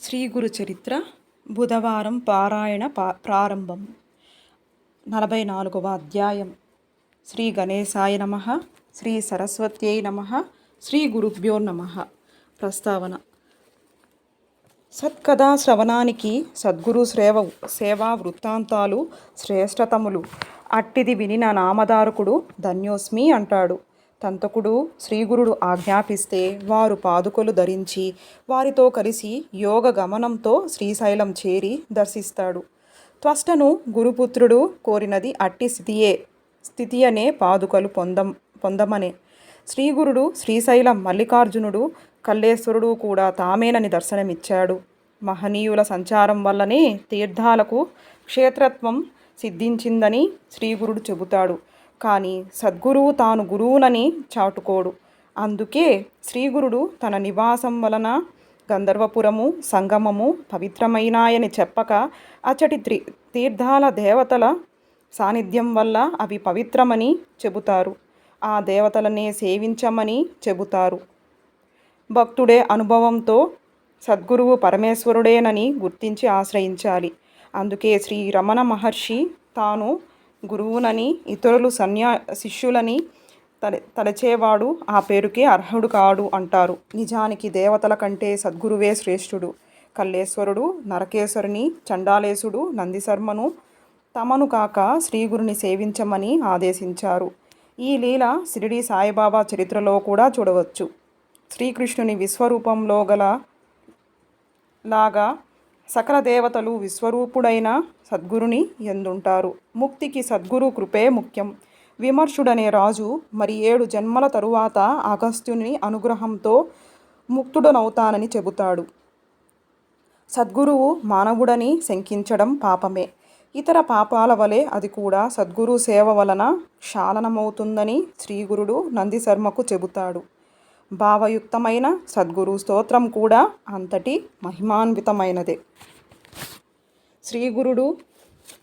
శ్రీ గురు చరిత్ర బుధవారం పారాయణ పా ప్రారంభం. నలభై నాలుగవ అధ్యాయం. శ్రీ గణేశాయ నమ శ్రీ సరస్వత్యై నమ శ్రీ గురుభ్యో నమ. ప్రస్తావన. సత్కథా శ్రవణానికి సద్గురు సేవ సేవా వృత్తాంతాలు శ్రేష్టతములు అట్టిది వినిన నామదారకుడు ధన్యోస్మి అంటాడు. తంతకుడు శ్రీగురుడు ఆజ్ఞాపిస్తే వారు పాదుకలు ధరించి వారితో కలిసి యోగ గమనంతో శ్రీశైలం చేరి దర్శిస్తాడు. త్వష్టను గురుపుత్రుడు కోరినది అట్టి స్థితియే స్థితి అనే పాదుకలు పొందం పొందమనే. శ్రీగురుడు శ్రీశైలం మల్లికార్జునుడు కల్లేశ్వరుడు కూడా తామేనని దర్శనమిచ్చాడు. మహనీయుల సంచారం వల్లనే తీర్థాలకు క్షేత్రత్వం సిద్ధించిందని శ్రీగురుడు చెబుతాడు. కానీ సద్గురువు తాను గురువునని చాటుకోడు. అందుకే శ్రీగురుడు తన నివాసం వలన గంధర్వపురము సంగమము పవిత్రమైనాయని చెప్పక అచ్చటి త్రి తీర్థాల దేవతల సాన్నిధ్యం వల్ల అవి పవిత్రమని చెబుతారు. ఆ దేవతలనే సేవించమని చెబుతారు. భక్తుడే అనుభవంతో సద్గురువు పరమేశ్వరుడేనని గుర్తించి ఆశ్రయించాలి. అందుకే శ్రీ రమణ మహర్షి తాను గురువునని ఇతరులు సన్యా శిష్యులని తల తలచేవాడు ఆ పేరుకే అర్హుడు కాడు అంటారు. నిజానికి దేవతల కంటే సద్గురువే శ్రేష్ఠుడు. కల్లేశ్వరుడు నరకేశ్వరుని చండాలేశుడు నందిశర్మను తమను కాక శ్రీగురుని సేవించమని ఆదేశించారు. ఈ లీల షిరిడి సాయిబాబా చరిత్రలో కూడా చూడవచ్చు. శ్రీకృష్ణుని విశ్వరూపంలో గల లాగా సకల దేవతలు విశ్వరూపుడైన సద్గురుని ఎందుంటారు? ముక్తికి సద్గురు కృపే ముఖ్యం. విమర్శుడనే రాజు మరి ఏడు జన్మల తరువాత అగస్త్యుని అనుగ్రహంతో ముక్తుడనవుతానని చెబుతాడు. సద్గురువు మానవుడని శంకించడం పాపమే. ఇతర పాపాల వలె అది కూడా సద్గురు సేవ వలన క్షాళనమవుతుందని శ్రీగురుడు నందిశర్మకు చెబుతాడు. భావయుక్తమైన సద్గురు స్తోత్రం కూడా అంతటి మహిమాన్వితమైనదే. శ్రీగురుడు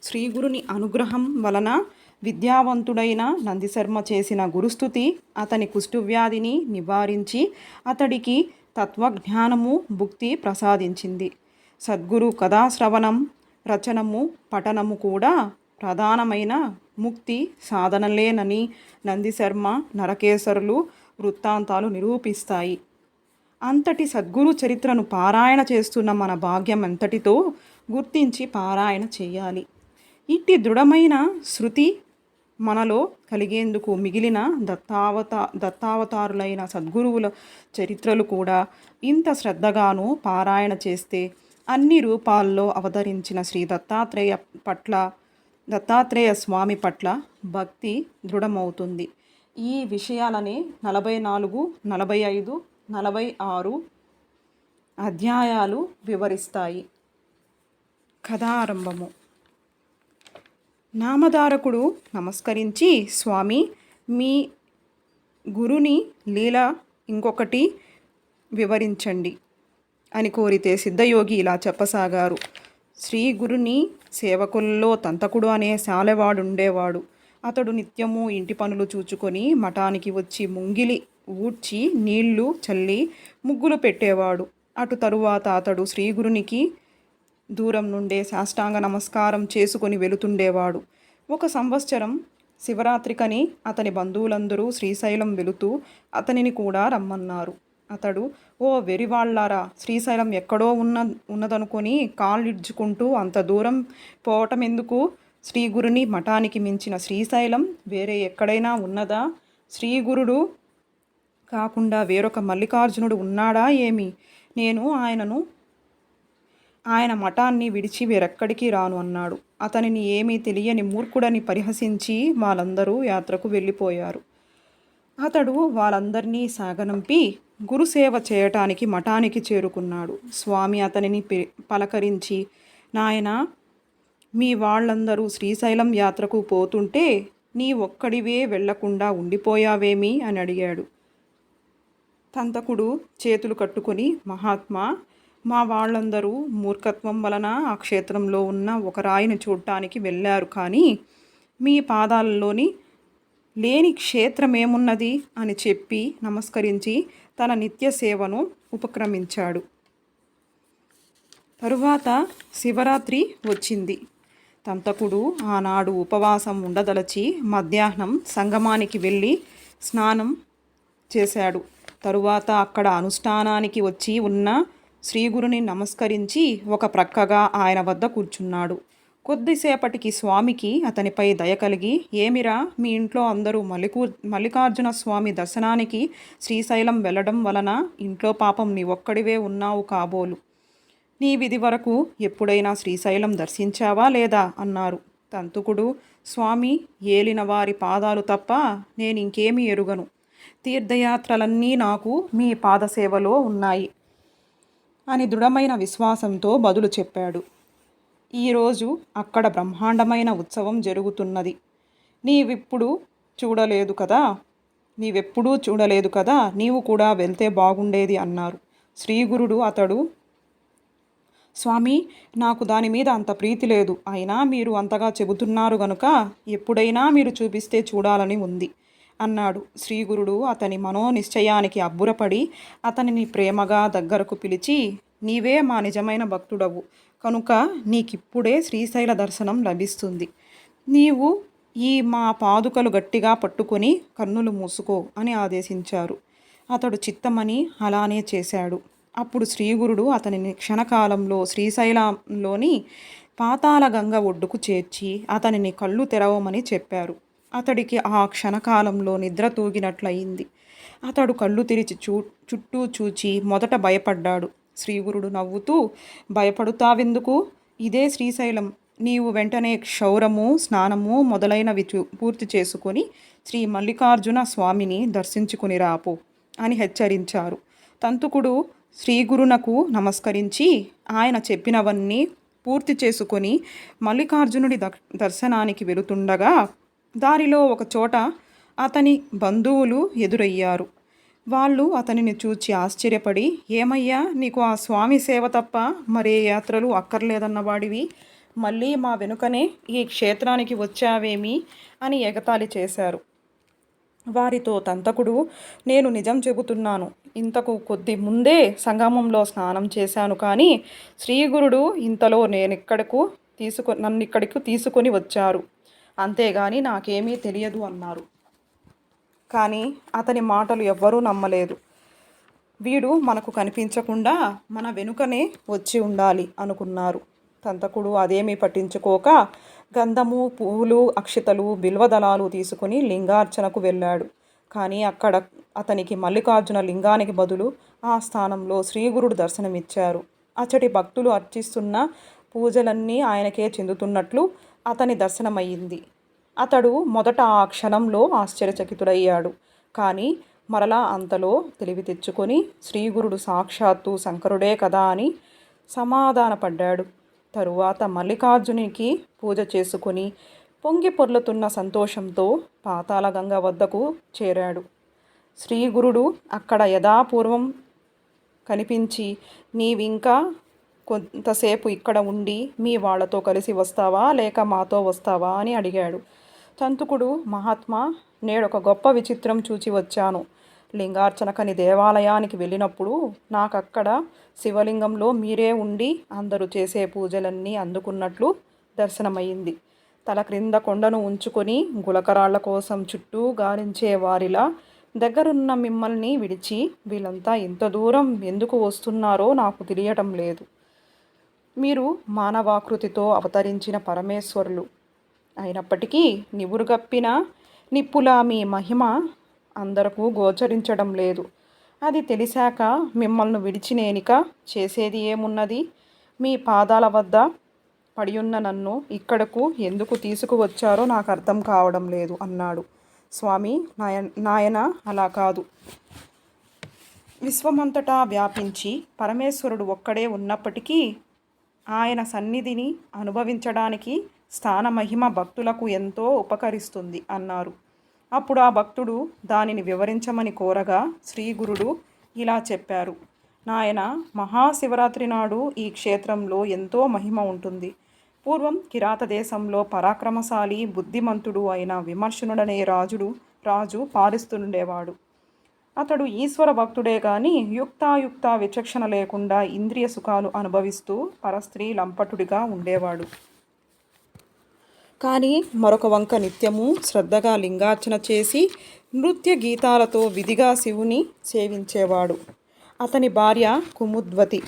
శ్రీగురుని అనుగ్రహం వలన విద్యావంతుడైన నందిశర్మ చేసిన గురుస్థుతి అతని కుష్ఠువ్యాధిని నివారించి అతడికి తత్వజ్ఞానము భుక్తి ప్రసాదించింది. సద్గురు కథాశ్రవణం రచనము పఠనము కూడా ప్రధానమైన ముక్తి సాధనలేనని నందిశర్మ నరకేశ్వరులు వృత్తాంతాలు నిరూపిస్తాయి. అంతటి సద్గురు చరిత్రను పారాయణ చేస్తున్న మన భాగ్యం ఎంతటితో గుర్తించి పారాయణ చేయాలి. ఇట్టి దృఢమైన శృతి మనలో కలిగేందుకు మిగిలిన దత్తావత దత్తావతారులైన సద్గురువుల చరిత్రలు కూడా ఇంత శ్రద్ధగాను పారాయణ చేస్తే అన్ని రూపాల్లో అవతరించిన శ్రీ దత్తాత్రేయ పట్ల దత్తాత్రేయ స్వామి పట్ల భక్తి దృఢమవుతుంది. ఈ విషయాలని నలభై నాలుగు నలభై ఐదు నలభై ఆరు అధ్యాయాలు వివరిస్తాయి. కథారంభము. నామధారకుడు నమస్కరించి స్వామి మీ గురుని లీల ఇంకొకటి వివరించండి అని కోరితే సిద్ధయోగి ఇలా చెప్పసాగారు. శ్రీ గురుని సేవకుల్లో తంతకుడు అనే శాలవాడుండేవాడు అతడు నిత్యము ఇంటి పనులు చూచుకొని మఠానికి వచ్చి ముంగిలి ఊడ్చి నీళ్ళు చల్లి ముగ్గులు పెట్టేవాడు. అటు తరువాత అతడు శ్రీగురునికి దూరం నుండే సాష్టాంగ నమస్కారం చేసుకొని వెళుతుండేవాడు. ఒక సంవత్సరం శివరాత్రికని అతని బంధువులందరూ శ్రీశైలం వెళుతూ అతనిని కూడా రమ్మన్నారు. అతడు ఓ వెరివాళ్ళారా శ్రీశైలం ఎక్కడో ఉన్న ఉన్నదనుకొని కాళ్ళిడ్చుకుంటూ అంత దూరం పోవటం ఎందుకు శ్రీగురుని మఠానికి మించిన శ్రీశైలం వేరే ఎక్కడైనా ఉన్నదా? శ్రీగురుడు కాకుండా వేరొక మల్లికార్జునుడు ఉన్నాడా ఏమి? నేను ఆయనను ఆయన మఠాన్ని విడిచి వేరెక్కడికి రాను అన్నాడు. అతనిని ఏమీ తెలియని మూర్ఖుడని పరిహసించి వాళ్ళందరూ యాత్రకు వెళ్ళిపోయారు. అతడు వాళ్ళందరినీ సాగనంపి గురుసేవ చేయటానికి మఠానికి చేరుకున్నాడు. స్వామి అతనిని పలకరించి నాయన మీ వాళ్ళందరూ శ్రీశైలం యాత్రకు పోతుంటే నీ ఒక్కడివే వెళ్ళకుండా ఉండిపోయావేమి? అని అడిగాడు. తంతకుడు చేతులు కట్టుకొని మహాత్మా మా వాళ్ళందరూ మూర్ఖత్వం వలన ఆ క్షేత్రంలో ఉన్న ఒక రాయిని చూడటానికి వెళ్ళారు కానీ మీ పాదాలలోని లేని క్షేత్రమేమున్నది? అని చెప్పి నమస్కరించి తన నిత్య సేవను ఉపక్రమించాడు. తరువాత శివరాత్రి వచ్చింది. తంతకుడు ఆనాడు ఉపవాసం ఉండదలచి మధ్యాహ్నం సంగమానికి వెళ్ళి స్నానం చేశాడు. తరువాత అక్కడ అనుష్ఠానానికి వచ్చి ఉన్న శ్రీగురుని నమస్కరించి ఒక ప్రక్కగా ఆయన వద్ద కూర్చున్నాడు. కొద్దిసేపటికి స్వామికి అతనిపై దయ కలిగి ఏమిరా మీ ఇంట్లో అందరూ మల్లికూ మల్లికార్జున స్వామి దర్శనానికి శ్రీశైలం వెళ్ళడం వలన ఇంట్లో పాపం నీ ఒక్కడివే ఉన్నావు కాబోలు. నీ విధి వరకు ఎప్పుడైనా శ్రీశైలం దర్శించావా లేదా? అన్నారు. తంతుకుడు స్వామి ఏలిన వారి పాదాలు తప్ప నేను ఇంకేమీ ఎరుగను. తీర్థయాత్రలన్నీ నాకు మీ పాదసేవలో ఉన్నాయి అని దృఢమైన విశ్వాసంతో బదులు చెప్పాడు. ఈరోజు అక్కడ బ్రహ్మాండమైన ఉత్సవం జరుగుతున్నది. నీవిప్పుడు చూడలేదు కదా? నీవెప్పుడూ చూడలేదు కదా? నీవు కూడా వెళ్తే బాగుండేది అన్నారు. శ్రీగురుడు అతడు స్వామి నాకు దాని మీద అంత ప్రీతి లేదు. అయినా మీరు అంతగా చెబుతున్నారు గనుక ఎప్పుడైనా మీరు చూపిస్తే చూడాలని ఉంది అన్నాడు. శ్రీగురుడు అతని మనోనిశ్చయానికి అబ్బురపడి అతనిని ప్రేమగా దగ్గరకు పిలిచి నీవే మా నిజమైన భక్తుడవు. కనుక నీకిప్పుడే శ్రీశైల దర్శనం లభిస్తుంది. నీవు ఈ మా పాదుకలు గట్టిగా పట్టుకొని కన్నులు మూసుకో అని ఆదేశించారు. అతడు చిత్తమని అలానే చేశాడు. అప్పుడు శ్రీగురుడు అతనిని క్షణకాలంలో శ్రీశైలంలోని పాతాల గంగ ఒడ్డుకు చేర్చి అతనిని కళ్ళు తెరవమని చెప్పారు. అతడికి ఆ క్షణకాలంలో నిద్ర తూగినట్లయింది. అతడు కళ్ళు తెరిచి చూ చుట్టూ చూచి మొదట భయపడ్డాడు. శ్రీగురుడు నవ్వుతూ భయపడుతావెందుకు? ఇదే శ్రీశైలం. నీవు వెంటనే క్షౌరము స్నానము మొదలైనవి చూ పూర్తి చేసుకొని శ్రీ మల్లికార్జున స్వామిని దర్శించుకుని రాపో అని హెచ్చరించారు. తంతుకుడు శ్రీగురునకు నమస్కరించి ఆయన చెప్పినవన్నీ పూర్తి చేసుకొని మల్లికార్జునుడి దర్శనానికి వెళుతుండగా దారిలో ఒక చోట అతని బంధువులు ఎదురయ్యారు. వాళ్ళు అతనిని చూచి ఆశ్చర్యపడి ఏమయ్యా నీకు ఆ స్వామి సేవ తప్ప మరే యాత్రలు అక్కర్లేదన్నవాడివి? మళ్ళీ మా వెనుకనే ఈ క్షేత్రానికి వచ్చావేమి? అని ఎగతాళి చేశారు. వారితో తంతకుడు నేను నిజం చెబుతున్నాను. ఇంతకు కొద్ది ముందే సంగమంలో స్నానం చేశాను కానీ శ్రీగురుడు ఇంతలో నేనిక్కడకు తీసుకు నన్ను ఇక్కడికి తీసుకొని వచ్చారు. అంతేగాని నాకేమీ తెలియదు అన్నారు. కానీ అతని మాటలు ఎవ్వరూ నమ్మలేదు. వీడు మనకు కనిపించకుండా మన వెనుకనే వచ్చి ఉండాలి అనుకున్నారు. తంతకుడు అదేమీ పట్టించుకోక గంధము పూలు అక్షితలు బిల్వదళాలు తీసుకుని లింగార్చనకు వెళ్ళాడు. కానీ అక్కడ అతనికి మల్లికార్జున లింగానికి బదులు ఆ స్థానంలో శ్రీగురుడు దర్శనమిచ్చారు. అచ్చటి భక్తులు అర్చిస్తున్న పూజలన్నీ ఆయనకే చెందుతున్నట్లు అతని దర్శనమయ్యింది. అతడు మొదట ఆ క్షణంలో ఆశ్చర్యచకితుడయ్యాడు. కానీ మరలా అంతలో తెలివి తెచ్చుకొని శ్రీగురుడు సాక్షాత్తు శంకరుడే కదా అని సమాధానపడ్డాడు. తరువాత మల్లికార్జునికి పూజ చేసుకుని పొంగి పొర్లుతున్న సంతోషంతో పాతాళగంగ వద్దకు చేరాడు. శ్రీగురుడు అక్కడ యథాపూర్వం కనిపించి నీవింకా కొంతసేపు ఇక్కడ ఉండి మీ వాళ్ళతో కలిసి వస్తావా? లేక మాతో వస్తావా? అని అడిగాడు. తంతుకుడు మహాత్మా నేడొక గొప్ప విచిత్రం చూచి వచ్చాను. లింగార్చనకని దేవాలయానికి వెళ్ళినప్పుడు నాకు అక్కడ శివలింగంలో మీరే ఉండి అందరూ చేసే పూజలన్నీ అందుకున్నట్లు దర్శనమైంది తల క్రింద కొండను ఉంచుకొని గులకరాళ్ళ కోసం చుట్టూ గాలించే వారిలా దగ్గరున్న మిమ్మల్ని విడిచి వీళ్ళంతా ఇంత దూరం ఎందుకు వస్తున్నారో నాకు తెలియటం లేదు. మీరు మానవాకృతితో అవతరించిన పరమేశ్వరులు. అయినప్పటికీ నివురుగప్పిన నిప్పులా మీ మహిమ అందరకు గోచరించడం లేదు. అది తెలిసాక మిమ్మల్ని విడిచి నేనిక చేసేది ఏమున్నది? మీ పాదాల వద్ద పడియున్న నన్ను ఇక్కడకు ఎందుకు తీసుకువచ్చారో నాకు అర్థం కావడం లేదు అన్నాడు. స్వామి నాయ నాయన అలా కాదు. విశ్వమంతటా వ్యాపించి పరమేశ్వరుడు ఒక్కడే ఉన్నప్పటికీ ఆయన సన్నిధిని అనుభవించడానికి స్థాన మహిమ భక్తులకు ఎంతో ఉపకరిస్తుంది అన్నారు. అప్పుడు ఆ భక్తుడు దానిని వివరించమని కోరగా శ్రీగురుడు ఇలా చెప్పారు. నాయన మహాశివరాత్రి నాడు ఈ క్షేత్రంలో ఎంతో మహిమ ఉంటుంది. పూర్వం కిరాత దేశంలో పరాక్రమశాలి బుద్ధిమంతుడు అయిన విమర్శనుడనే రాజుడు రాజు పాలిస్తుండేవాడు. అతడు ఈశ్వర భక్తుడే కానీ యుక్తాయుక్త విచక్షణ లేకుండా ఇంద్రియ సుఖాలు అనుభవిస్తూ పరస్త్రీ లంపటుడిగా ఉండేవాడు. కానీ మరొక వంక నిత్యము శ్రద్ధగా లింగార్చన చేసి నృత్య గీతాలతో విధిగా శివుని సేవించేవాడు. అతని భార్య కుముద్వతి.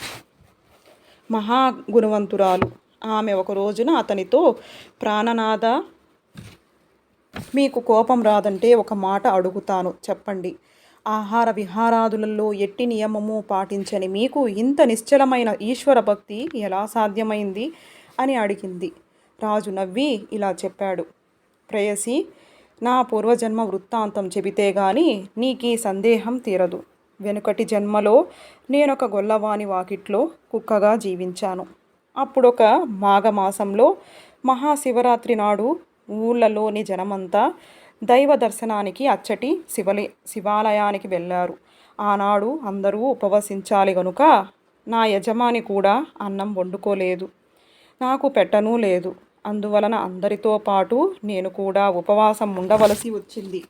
మహాగుణవంతురాలు. ఆమె ఒక రోజున అతనితో ప్రాణనాథ మీకు కోపం రాదంటే ఒక మాట అడుగుతాను. చెప్పండి. ఆహార విహారాదులలో ఎట్టి నియమము పాటించని మీకు ఇంత నిశ్చలమైన ఈశ్వర భక్తి ఎలా సాధ్యమైంది? అని అడిగింది. రాజు నవ్వి ఇలా చెప్పాడు. ప్రేయసి నా పూర్వజన్మ వృత్తాంతం చెబితే గాని నీకీ సందేహం తీరదు. వెనుకటి జన్మలో నేనొక గొల్లవాని వాకిట్లో కుక్కగా జీవించాను. అప్పుడొక మాఘమాసంలో మహాశివరాత్రి నాడు ఊళ్ళలోని జనమంతా దైవ దర్శనానికి అచ్చటి శివలి శివాలయానికి వెళ్ళారు. ఆనాడు అందరూ ఉపవసించాలి గనుక నా యజమాని కూడా అన్నం వండుకోలేదు. నాకు పెట్టనూ లేదు. అందువలన అందరితో పాటు నేను కూడా ఉపవాసం ఉండవలసి వచ్చింది.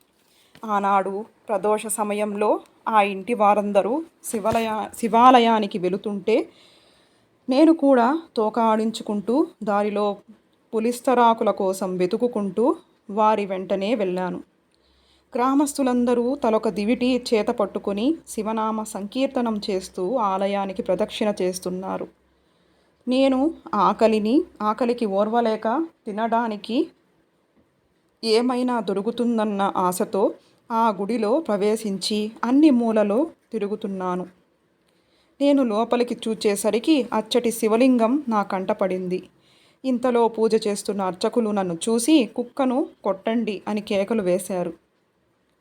ఆనాడు ప్రదోష సమయంలో ఆ ఇంటి వారందరూ శివాలయ శివాలయానికి వెళుతుంటే నేను కూడా తోకాడించుకుంటూ దారిలో పులిస్తరాకుల కోసం వెతుకుకుంటూ వారి వెంటనే వెళ్ళాను. గ్రామస్తులందరూ తలొక దివిటి చేత పట్టుకొని శివనామ సంకీర్తనం చేస్తూ ఆలయానికి ప్రదక్షిణ చేస్తున్నారు. నేను ఆకలిని ఆకలికి ఓర్వలేక తినడానికి ఏమైనా దొరుకుతుందన్న ఆశతో ఆ గుడిలో ప్రవేశించి అన్ని మూలలో తిరుగుతున్నాను. నేను లోపలికి చూచేసరికి అచ్చటి శివలింగం నా కంటపడింది ఇంతలో పూజ చేస్తున్న అర్చకులు నన్ను చూసి కుక్కను కొట్టండి అని కేకలు వేశారు.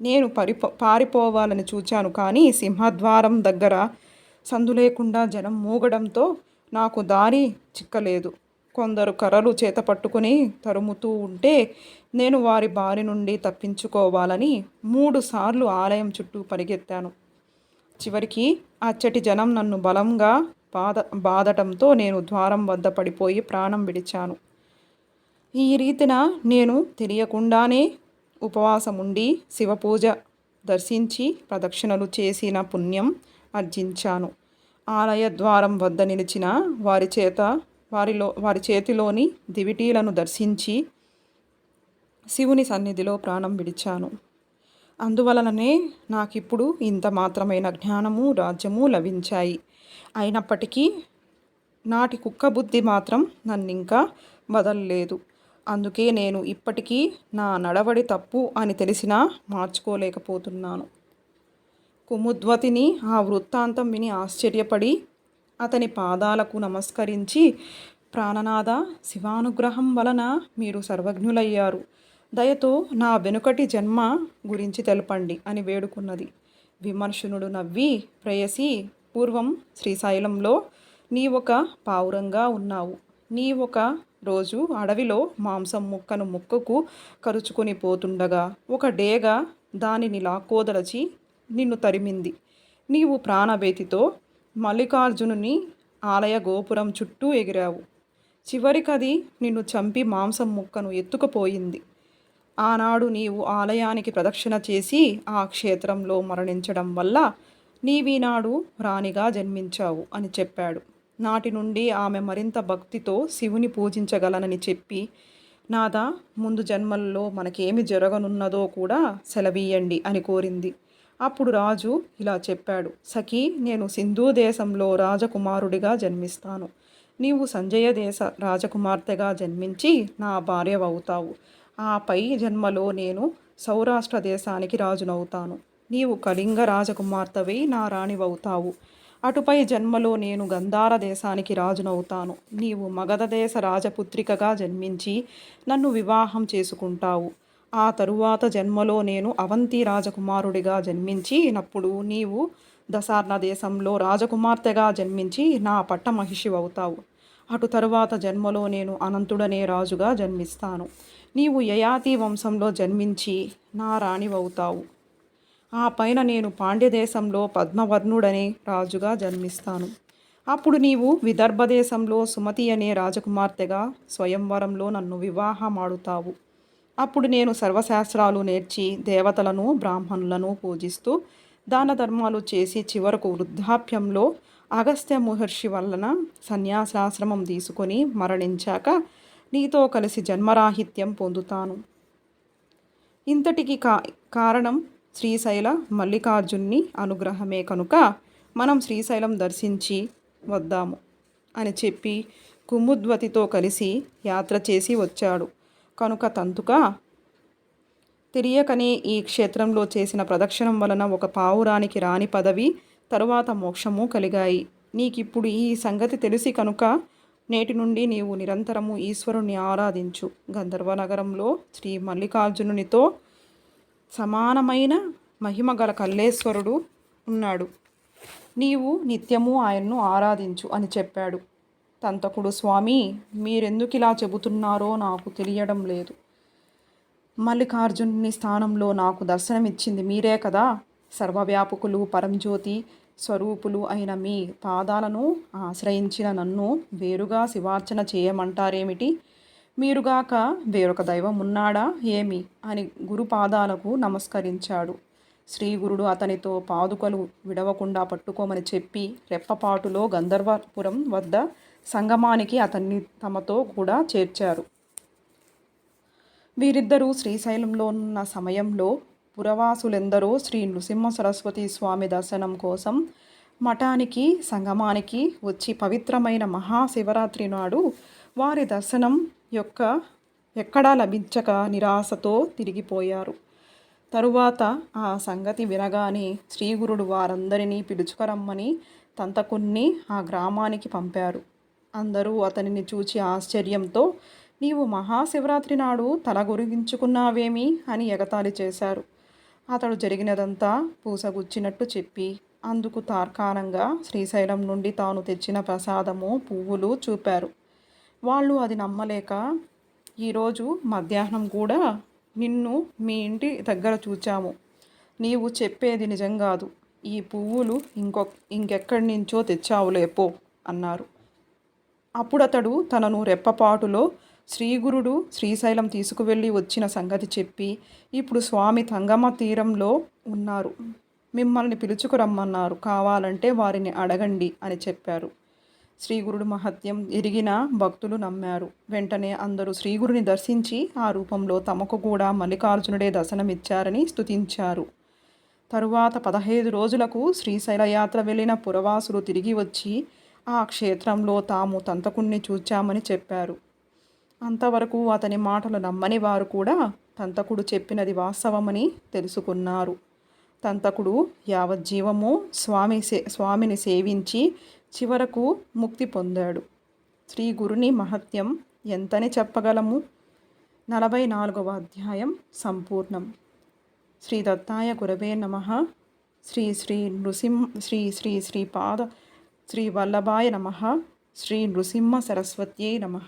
నేను పరిపో పారిపోవాలని చూచాను కానీ సింహద్వారం దగ్గర సందు లేకుండా జనం మూగడంతో నాకు దారి చిక్కలేదు. కొందరు కర్రలు చేత పట్టుకుని తరుముతూ ఉంటే నేను వారి బారి నుండి తప్పించుకోవాలని మూడుసార్లు ఆలయం చుట్టూ పరిగెత్తాను. చివరికి అచ్చటి జనం నన్ను బలంగా బాధ బాధటంతో నేను ద్వారం వద్ద పడిపోయి ప్రాణం విడిచాను. ఈ రీతిన నేను తెలియకుండానే ఉపవాసం ఉండి శివపూజ దర్శించి ప్రదక్షిణలు చేసిన పుణ్యం ఆర్జించాను ఆలయ ద్వారం వద్ద నిలిచిన వారి చేత వారిలో వారి చేతిలోని దివిటీలను దర్శించి శివుని సన్నిధిలో ప్రాణం విడిచాను. అందువలననే నాకిప్పుడు ఇంత మాత్రమైన జ్ఞానము రాజ్యము లభించాయి. అయినప్పటికీ నాటి కుక్క బుద్ధి మాత్రం నన్ను ఇంకా వదలలేదు. అందుకే నేను ఇప్పటికీ నా నడవడి తప్పు అని తెలిసినా మార్చుకోలేకపోతున్నాను. కుముద్వతిని ఆ వృత్తాంతం విని ఆశ్చర్యపడి అతని పాదాలకు నమస్కరించి ప్రాణనాథ శివానుగ్రహం వలన మీరు సర్వజ్ఞులయ్యారు. దయతో నా వెనుకటి జన్మ గురించి తెలపండి అని వేడుకున్నది. విమర్శనుడు నవ్వి ప్రేయసి పూర్వం శ్రీశైలంలో నీ ఒక పావురంగా ఉన్నావు. నీ ఒక రోజు అడవిలో మాంసం ముక్కను ముక్కకు కరుచుకొని పోతుండగా ఒక డేగ దానిని లాక్కోదలచి నిన్ను తరిమింది. నీవు ప్రాణభేతితో మల్లికార్జునుని ఆలయ గోపురం చుట్టూ ఎగిరావు. చివరికది నిన్ను చంపి మాంసం ముక్కను ఎత్తుకుపోయింది. ఆనాడు నీవు ఆలయానికి ప్రదక్షిణ చేసి ఆ క్షేత్రంలో మరణించడం వల్ల నీవీనాడు రాణిగా జన్మించావు అని చెప్పాడు. నాటి నుండి ఆమె మరింత భక్తితో శివుని పూజించగలనని చెప్పి నాదా ముందు జన్మల్లో మనకేమి జరగనున్నదో కూడా సెలవీయండి అని కోరింది. అప్పుడు రాజు ఇలా చెప్పాడు సఖీ నేను సింధు దేశంలో రాజకుమారుడిగా జన్మిస్తాను. నీవు సంజయ దేశ రాజకుమార్తెగా జన్మించి నా భార్యవవుతావు. ఆ పై జన్మలో నేను సౌరాష్ట్ర దేశానికి రాజునవుతాను. నీవు కళింగ రాజకుమార్తెవై నా రాణివవుతావు. అటుపై జన్మలో నేను గంధార దేశానికి రాజునవుతాను. నీవు మగధ దేశ రాజపుత్రికగా జన్మించి నన్ను వివాహం చేసుకుంటావు. ఆ తరువాత జన్మలో నేను అవంతి రాజకుమారుడిగా జన్మించినప్పుడు నీవు దశార్ణ దేశంలో రాజకుమార్తెగా జన్మించి నా పట్టమహిషి అవుతావు. అటు తరువాత జన్మలో నేను అనంతుడనే రాజుగా జన్మిస్తాను. నీవు యయాతి వంశంలో జన్మించి నా రాణివవుతావు. ఆ పైన నేను పాండ్యదేశంలో పద్మవర్ణుడనే రాజుగా జన్మిస్తాను. అప్పుడు నీవు విదర్భ దేశంలో సుమతి అనే రాజకుమార్తెగా స్వయంవరంలో నన్ను వివాహమాడుతావు. అప్పుడు నేను సర్వశాస్త్రాలు నేర్చి దేవతలను బ్రాహ్మణులను పూజిస్తూ దాన ధర్మాలు చేసి చివరకు వృద్ధాప్యంలో అగస్త్య మహర్షి వలన సన్యాసాశ్రమం తీసుకొని మరణించాక నీతో కలిసి జన్మరాహిత్యం పొందుతాను. ఇంతటికి కా కారణం శ్రీశైల మల్లికార్జున్ని అనుగ్రహమే కనుక మనం శ్రీశైలం దర్శించి వద్దాము అని చెప్పి కుముద్వతితో కలిసి యాత్ర చేసి వచ్చాడు. కనుక తంతుక తెలియకనే ఈ క్షేత్రంలో చేసిన ప్రదక్షిణం వలన ఒక పావురానికి రాని పదవి తరువాత మోక్షము కలిగాయి. నీకిప్పుడు ఈ సంగతి తెలిసి కనుక నేటి నుండి నీవు నిరంతరము ఈశ్వరుణ్ణి ఆరాధించు. గంధర్వ నగరంలో శ్రీ మల్లికార్జునునితో సమానమైన మహిమ గల కల్లేశ్వరుడు ఉన్నాడు. నీవు నిత్యము ఆయన్ను ఆరాధించు అని చెప్పాడు. తంతకుడు స్వామి మీరెందుకు ఇలా చెబుతున్నారో నాకు తెలియడం లేదు. మల్లికార్జునుని స్థానంలో నాకు దర్శనమిచ్చింది మీరే కదా. సర్వవ్యాపకులు పరంజ్యోతి స్వరూపులు అయిన మీ పాదాలను ఆశ్రయించిన నన్ను వేరుగా శివార్చన చేయమంటారేమిటి? మీరుగాక వేరొక దైవం ఉన్నాడా? ఏమి? అని గురు పాదాలకు నమస్కరించాడు. శ్రీ గురుడు అతనితో పాదుకలు విడవకుండా పట్టుకోమని చెప్పి రెప్పపాటులో గంధర్వపురం వద్ద సంగమానికి అతన్ని తమతో కూడా చేర్చారు. వీరిద్దరూ శ్రీశైలంలో ఉన్న సమయంలో పురవాసులెందరో శ్రీ నృసింహ సరస్వతి స్వామి దర్శనం కోసం మఠానికి సంగమానికి వచ్చి పవిత్రమైన మహాశివరాత్రి నాడు వారి దర్శనం యొక్క ఎక్కడా లభించక నిరాశతో తిరిగిపోయారు. తరువాత ఆ సంగతి వినగానే శ్రీగురుడు వారందరినీ పిలుచుకరమ్మని తంతకున్ని ఆ గ్రామానికి పంపారు. అందరూ అతనిని చూచి ఆశ్చర్యంతో నీవు మహాశివరాత్రి నాడు తల గురిగించుకున్నావేమి? అని ఎగతాళి చేశారు. అతడు జరిగినదంతా పూసగుచ్చినట్టు చెప్పి అందుకు తార్కాణంగా శ్రీశైలం నుండి తాను తెచ్చిన ప్రసాదము పువ్వులు చూపారు. వాళ్ళు అది నమ్మలేక ఈరోజు మధ్యాహ్నం కూడా నిన్ను మీ ఇంటి దగ్గర చూచాము. నీవు చెప్పేది నిజం కాదు. ఈ పువ్వులు ఇంకొక ఇంకెక్కడి నుంచో తెచ్చావులేపో అన్నారు. అప్పుడతడు తనను రెప్పపాటులో శ్రీగురుడు శ్రీశైలం తీసుకువెళ్ళి వచ్చిన సంగతి చెప్పి ఇప్పుడు స్వామి తంగమ తీరంలో ఉన్నారు. మిమ్మల్ని పిలుచుకురమ్మన్నారు కావాలంటే వారిని అడగండి అని చెప్పారు. శ్రీగురుడు మహత్యం ఎరిగిన భక్తులు నమ్మారు. వెంటనే అందరూ శ్రీగురుని దర్శించి ఆ రూపంలో తమకు కూడా మల్లికార్జునుడే దర్శనమిచ్చారని స్తుతించారు. తరువాత పదహైదు రోజులకు శ్రీశైల యాత్ర వెళ్ళిన పురవాసులు తిరిగి వచ్చి ఆ క్షేత్రంలో తాము తంతకుణ్ణి చూచామని చెప్పారు. అంతవరకు అతని మాటలు నమ్మని వారు కూడా తంతకుడు చెప్పినది వాస్తవమని తెలుసుకున్నారు. తంతకుడు యావజ్జీవము స్వామి సే స్వామిని సేవించి చివరకు ముక్తి పొందాడు. శ్రీ గురుని మహత్యం ఎంతని చెప్పగలము? నలభై నాలుగవ అధ్యాయం సంపూర్ణం. శ్రీ దత్తాయ గురవే నమ. శ్రీ శ్రీ నృసింహ శ్రీ శ్రీ శ్రీ పాద శ్రీ వల్లభాయ నమ. శ్రీ నృసింహ సరస్వత్యై నమ.